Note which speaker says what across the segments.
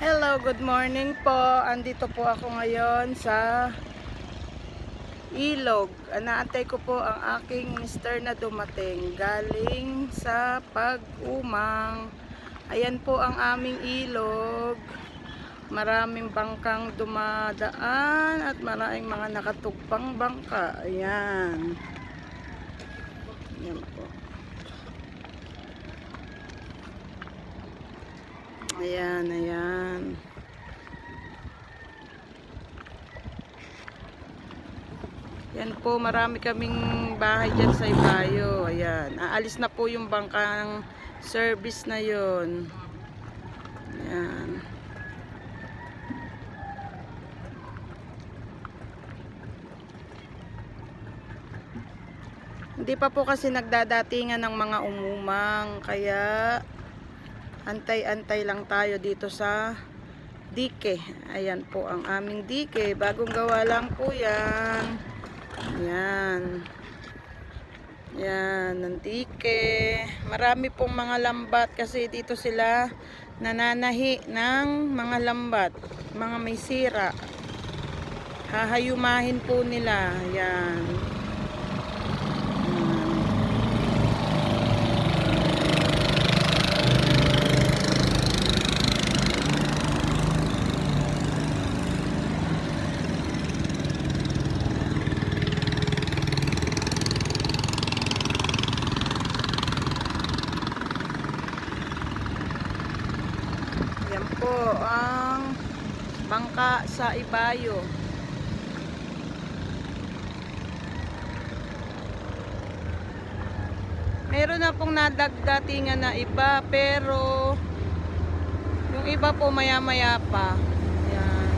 Speaker 1: Hello, good morning po. Andito po ako ngayon sa Ilog. Anaantay ko po ang aking mister na dumating galing sa pag-umang. Ayan po ang aming ilog. Maraming bangkang dumadaan at maraming mga nakatugpang bangka. Ayan po. Ayan, ayan. Yan po, marami kaming bahay dyan sa Ibayo. Ayan. Aalis na po yung bangkang service na yon. Ayan. Hindi pa po kasi nagdadatingan ng mga umumang. Kaya antay-antay lang tayo dito sa dike. Ayan po ang aming dike. Bagong gawa lang po yan. Ayan. Yan, ng dike. Marami pong mga lambat kasi dito sila nananahi ng mga lambat. Mga may sira. Hahayumahin po nila. Yan. Ayan. Yan po ang bangka sa Ibayo. Meron na pong nadagdatingan na iba pero yung iba po maya maya pa. Yan.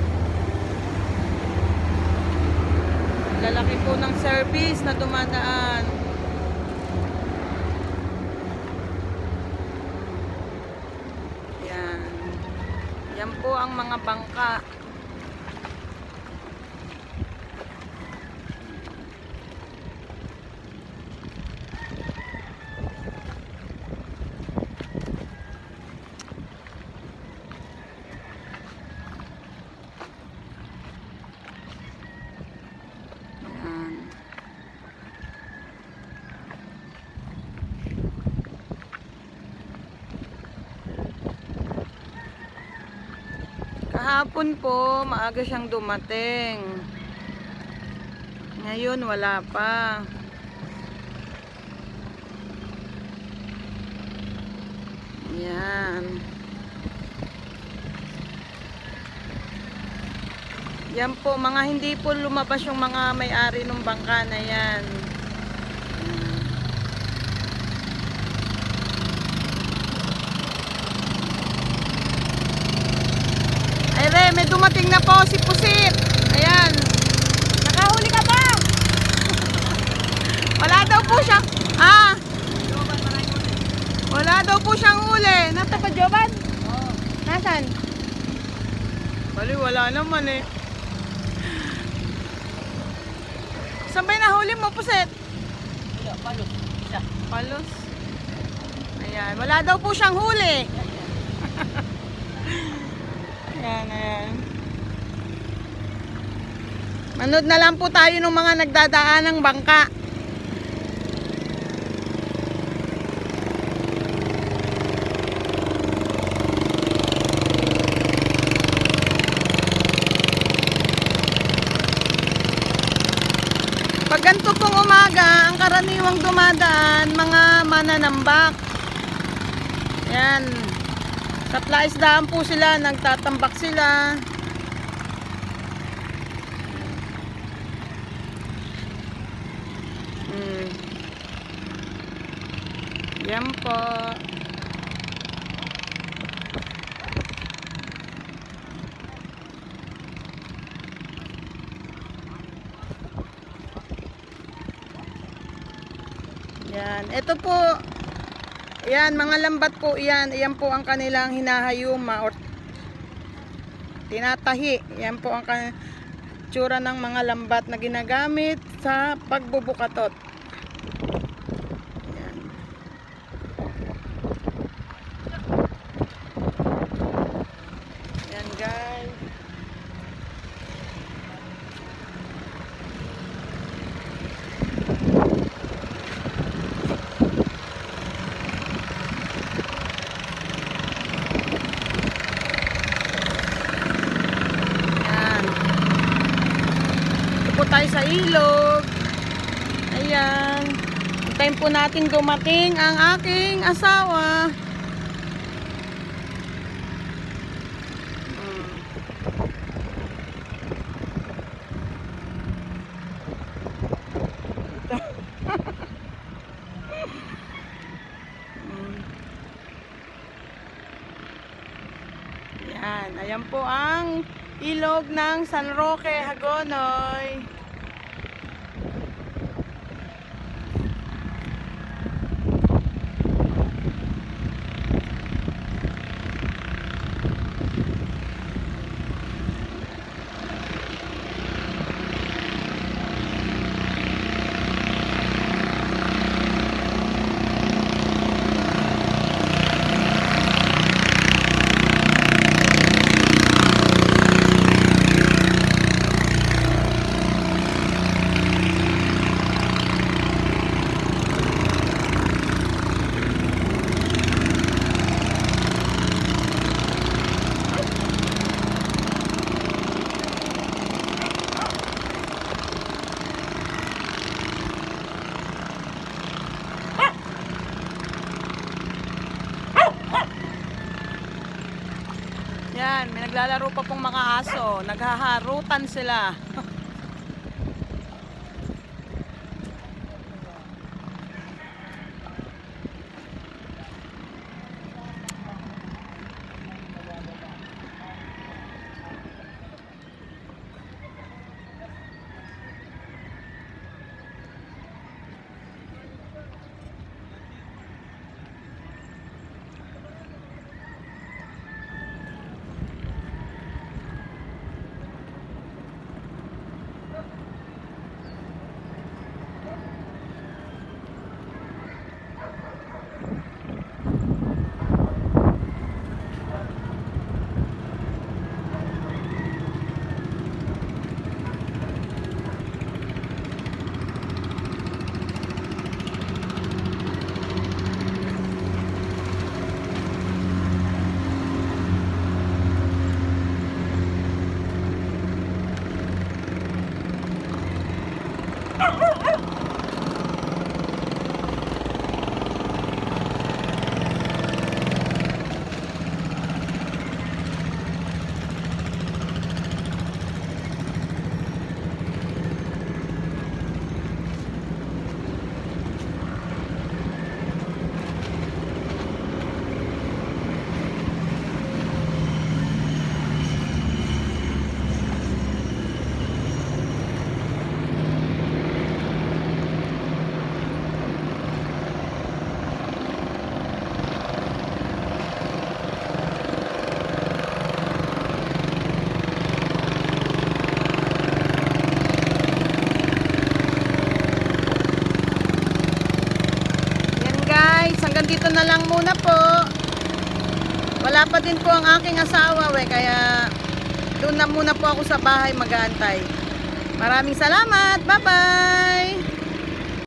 Speaker 1: Lalaki po ng service na dumadaan. Yan. Yan po ang mga bangka. Kahapon po, maaga siyang dumating. Ngayon, wala pa. Yan. Yan po, mga hindi po lumabas yung mga may-ari ng bangka na yan. Yan. Ay, Re, may dumating na po si Pusit. Ayan. Nakahuli ka ba? Wala daw po siya. Ah. Wala daw po siyang huli. Nasa pa, Jovan? Oo. Nasaan? Bali, wala naman eh. Saan ba nahuli mo, Pusit?
Speaker 2: Palos. Isa.
Speaker 1: Palos. Ayan. Wala daw po siyang huli. ayan, ayan. Manood na lang po tayo ng mga nagdadaan ng bangka. Pag ganito pong umaga, ang karaniwang dumadaan, mga mananambak. Yan. Sa plaisdaan po sila, nagtatambak sila. Mm. Yan po. Yan. Ito po, yan, mga lambat po yan. Yan po ang kanilang hinahayuma or tinatahi. Yan po ang tsura ng mga lambat na ginagamit sa pagbubukatot. Yan. Yan guys. Tayo sa ilog. Ayan. Hintayin po natin dumating ang aking asawa. Mm. Mm. Yan, ayan po ang ilog ng San Roque, Hagonoy. Yan, may naglalaro pa pong mga aso. Naghaharutan sila. Yan guys, hanggang dito na lang muna po. Wala pa din po ang aking asawa we, kaya doon na muna po ako sa bahay mag-aantay. Maraming salamat. Bye-bye!